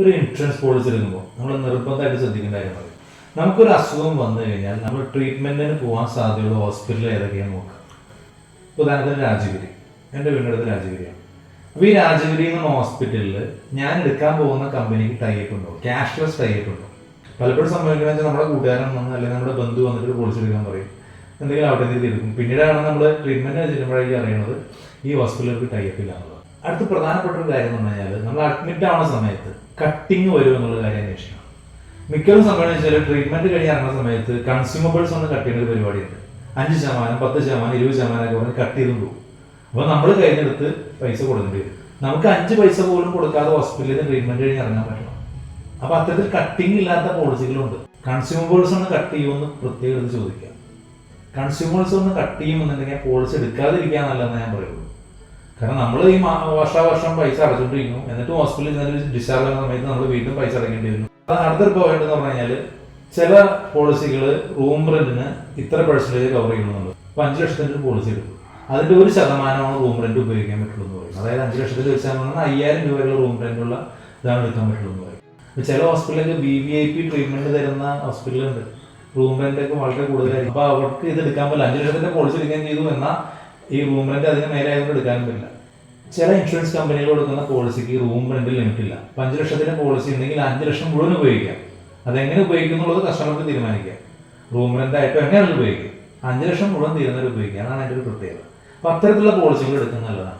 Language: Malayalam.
ഒരു ഇൻഷുറൻസ് പോളിസി എടുക്കുമ്പോൾ നമ്മൾ നിർബന്ധമായിട്ട് ശ്രദ്ധിക്കേണ്ട കാര്യം പറയും. നമുക്കൊരു അസുഖം വന്നു കഴിഞ്ഞാൽ നമ്മൾ ട്രീറ്റ്മെന്റിന് പോകാൻ സാധ്യതയുള്ള ഹോസ്പിറ്റൽ ഏതൊക്കെയാണ് നോക്കുക? ഉദാഹരണത്തിന് രാജഗിരി. എന്റെ വീടിനടുത്ത് രാജഗിരിയാണ്. അപ്പോൾ ഈ രാജഗിരി എന്ന ഹോസ്പിറ്റലിൽ ഞാൻ എടുക്കാൻ പോകുന്ന കമ്പനിക്ക് ടൈപ്പ് ഉണ്ടോ? ക്യാഷ്ലെസ് ടൈപ്പ് ഉണ്ടോ? പലപ്പോഴും സംഭവിക്കുന്നത് വെച്ചാൽ നമ്മുടെ കൂട്ടുകാരൻ വന്ന് അല്ലെങ്കിൽ നമ്മുടെ ബന്ധു വന്നിട്ട് പോളിസി എടുക്കാൻ പറയും. എന്തെങ്കിലും അവിടെ നിന്ന് എടുക്കും. പിന്നീടാണ് നമ്മൾ ട്രീറ്റ്മെന്റ് ചെല്ലുമ്പോഴേക്കും അറിയുന്നത് ഈ ഹോസ്പിറ്റലിൽ ടൈപ്പ് ഇല്ല എന്നുള്ളത്. അടുത്ത പ്രധാനപ്പെട്ട ഒരു കാര്യം എന്ന് പറഞ്ഞാൽ നമ്മൾ അഡ്മിറ്റ് ആവുന്ന സമയത്ത് കട്ടിങ് വരും എന്നുള്ള കാര്യം അന്വേഷിക്കണം. മിക്കതും സംഭവം വെച്ചാൽ ട്രീറ്റ്മെന്റ് കഴിയാറുന്ന സമയത്ത് കൺസ്യൂമബിൾസ് ഒന്ന് കട്ട് ചെയ്യുന്ന ഒരു പരിപാടിയുണ്ട്. അഞ്ച് ശതമാനം പത്ത് ശതമാനം ഇരുപത് ശതമാനം ഒക്കെ പറഞ്ഞ് കട്ട് ചെയ്തും പോകും. അപ്പൊ നമ്മൾ കഴിഞ്ഞെടുത്ത് പൈസ കൊടുക്കേണ്ടി വരും. നമുക്ക് അഞ്ച് പൈസ പോലും കൊടുക്കാതെ ഹോസ്പിറ്റലിൽ ട്രീറ്റ്മെന്റ് കഴിഞ്ഞ് ഇറങ്ങാൻ പറ്റണം. അപ്പൊ അത്തരത്തിൽ കട്ടിങ് ഇല്ലാത്ത പോളിസികളുണ്ട് കൺസ്യൂമബിൾസ് ഒന്ന് കട്ട് ചെയ്യുമെന്ന് പ്രത്യേകം എടുത്ത് ചോദിക്കാം. കൺസ്യൂമേഴ്സ് ഒന്ന് കട്ട് ചെയ്യുമെന്നുണ്ടെങ്കിൽ പോളിസി എടുക്കാതിരിക്കാന്നല്ലെന്ന് ഞാൻ പറയുള്ളൂ. കാരണം നമ്മൾ ഈ വർഷാവർഷം പൈസ അടച്ചുകൊണ്ടിരിക്കുന്നു എന്നിട്ട് ഹോസ്പിറ്റലിൽ നിന്നൊരു ഡിസ്ചാർജ് ആകുന്ന സമയത്ത് നമ്മൾ വീണ്ടും പൈസ അടയ്ക്കേണ്ടി വരുന്നു അടുത്തൊരു പോയിന്റ് എന്ന് പറഞ്ഞു കഴിഞ്ഞാൽ ചില പോളിസികൾ റൂം റെന്റിന് ഇത്ര പെർസെന്റേജ് കവർ ചെയ്യുന്നുണ്ട് അപ്പൊ അഞ്ച് ലക്ഷത്തിന്റെ പോളിസി എടുക്കും. അതിന്റെ ഒരു ശതമാനമാണ് റൂം റെന്റ് ഉപയോഗിക്കാൻ പറ്റുള്ളൂ എന്ന് പറയും. അതായത് അഞ്ച് ലക്ഷത്തിൽ ശതമാനം അയ്യായിരം രൂപയുള്ള റൂം റെന്റുള്ള ഇതാണ് എടുക്കാൻ പറ്റുള്ളൂ എന്ന് പറയും ചില ഹോസ്പിറ്റലിലൊക്കെ B V I P treatment തരുന്ന ഹോസ്പിറ്റലുണ്ട് റൂം റെന്റ് ഒക്കെ വളരെ കൂടുതലായിരിക്കും. അപ്പൊ അവർക്ക് ഇത് എടുക്കാൻ പറ്റില്ല. അഞ്ച് ലക്ഷത്തിന്റെ പോളിസി എടുക്കാൻ ചെയ്തു എന്നാൽ ഈ റൂം റെന്റ് അതിന് മേലെ ആയതുകൊണ്ട് എടുക്കാനും പറ്റില്ല. ചില ഇൻഷുറൻസ് കമ്പനികൾ കൊടുക്കുന്ന പോളിസിക്ക് റൂം റെന്റ് ലിമിറ്റ് ഇല്ല. അഞ്ച് ലക്ഷത്തിന്റെ പോളിസി ഉണ്ടെങ്കിൽ അഞ്ച് ലക്ഷം മുഴുവൻ ഉപയോഗിക്കാം. അതെങ്ങനെ ഉപയോഗിക്കുന്നുള്ളത് കസ്റ്റമർക്ക് തീരുമാനിക്കാം. റൂം റെന്റ് ആയിട്ട് എങ്ങനെയാണ് ഉപയോഗിക്കുക? അഞ്ച് ലക്ഷം മുഴുവൻ തീരുന്നവർ ഉപയോഗിക്കുക. അതാണ് അതിന്റെ ഒരു പ്രത്യേകത. അപ്പൊ അത്തരത്തിലുള്ള പോളിസികൾ എടുക്കുന്നത് നല്ലതാണ്.